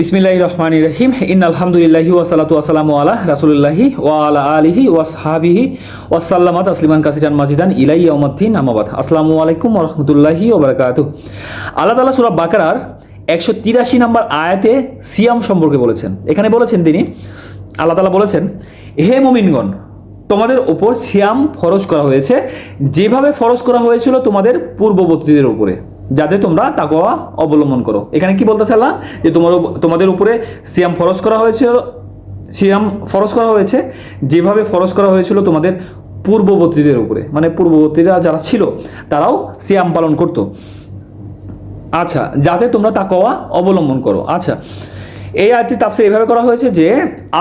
বিসমিল্লাহ রহমান রহিম। ইন আলহামদুলিল্লাহি ওয়াসালাতু ওয়াসালামু আলা রাসুলিল্লাহি ওয়া আলা আলিহি ওয়াসহাবিহি ওয়াসাল্লামাত আসলিমান কাসিরান মাজিদান ইলাই ইয়াউমাদ্দিন। আমাবাদ আসসালামু আলাইকুম ওয়া রাহমাতুল্লাহি ওয়া বারাকাতুহু। আল্লাহ তাআলা সূরা বাকারার একশো তিরাশি নম্বর আয়াতে সিয়াম সম্পর্কে বলেছেন। এখানে বলেছেন তিনি, আল্লাহ তাআলা বলেছেন, হে মুমিনগণ, তোমাদের ওপর সিয়াম ফরজ করা হয়েছে। যেভাবে ফরজ করা হয়েছিল তোমাদের পূর্ববর্তীদের উপরে। যাতে তোমরা তাকোয়া অবলম্বন করো। এখানে কি বলতেছে আল্লাহ? যে তোমার তোমাদের উপরে সিয়াম ফরজ করা হয়েছিল সিয়াম ফরজ করা হয়েছে, যেভাবে ফরজ করা হয়েছিল তোমাদের পূর্ববর্তীদের উপরে। মানে পূর্ববর্তীরা যারা ছিল, তারাও সিয়াম পালন করতো। আচ্ছা যাতে তোমরা তাকোয়া অবলম্বন করো। আচ্ছা এই আয়টি তাপসে এভাবে করা হয়েছে যে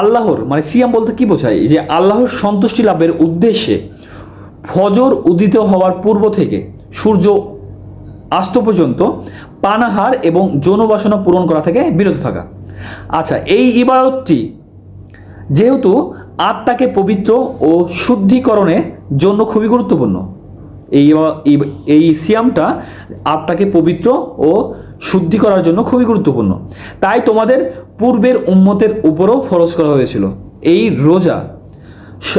আল্লাহর মানে সিয়াম বলতে কি বোঝায়? যে আল্লাহর সন্তুষ্টি লাভের উদ্দেশ্যে ফজর উদিত হওয়ার পূর্ব থেকে সূর্য আস্ত পর্যন্ত পানাহার এবং যৌনবাসনা পূরণ করা থেকে বিরত থাকা। আচ্ছা এই ইবাদতটি যেহেতু আত্মাকে পবিত্র ও শুদ্ধিকরণের জন্য খুবই গুরুত্বপূর্ণ। এই এই- সিয়ামটা আত্মাকে পবিত্র ও শুদ্ধি করার জন্য খুবই গুরুত্বপূর্ণ। তাই তোমাদের পূর্বের উম্মতের উপরও ফরজ করা হয়েছিল। এই রোজা,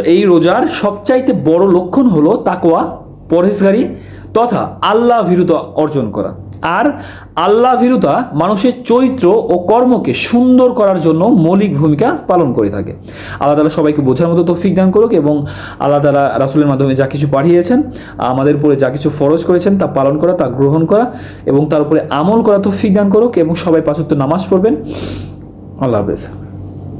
এই রোজার সবচাইতে বড় লক্ষণ হলো তাকোয়া পরহেজগারি তথা আল্লাহ ভীরুতা অর্জন করা। আর আল্লাহ ভীরুতা মানুষের চরিত্র ও কর্মকে সুন্দর করার জন্য মৌলিক ভূমিকা পালন করে থাকে। আল্লাহ তালা সবাইকে বোঝার মতো তৌফিক দান করুক এবং আল্লাহ তালা রাসুলের মাধ্যমে যা কিছু পাঠিয়েছেন, আমাদের উপরে যা কিছু ফরজ করেছেন তা পালন করা, তা গ্রহণ করা এবং তার উপরে আমল করা তৌফিক দান করুক এবং সবাই পাঁচত্ব নামাজ পড়বেন। আল্লাহ হাফেজ।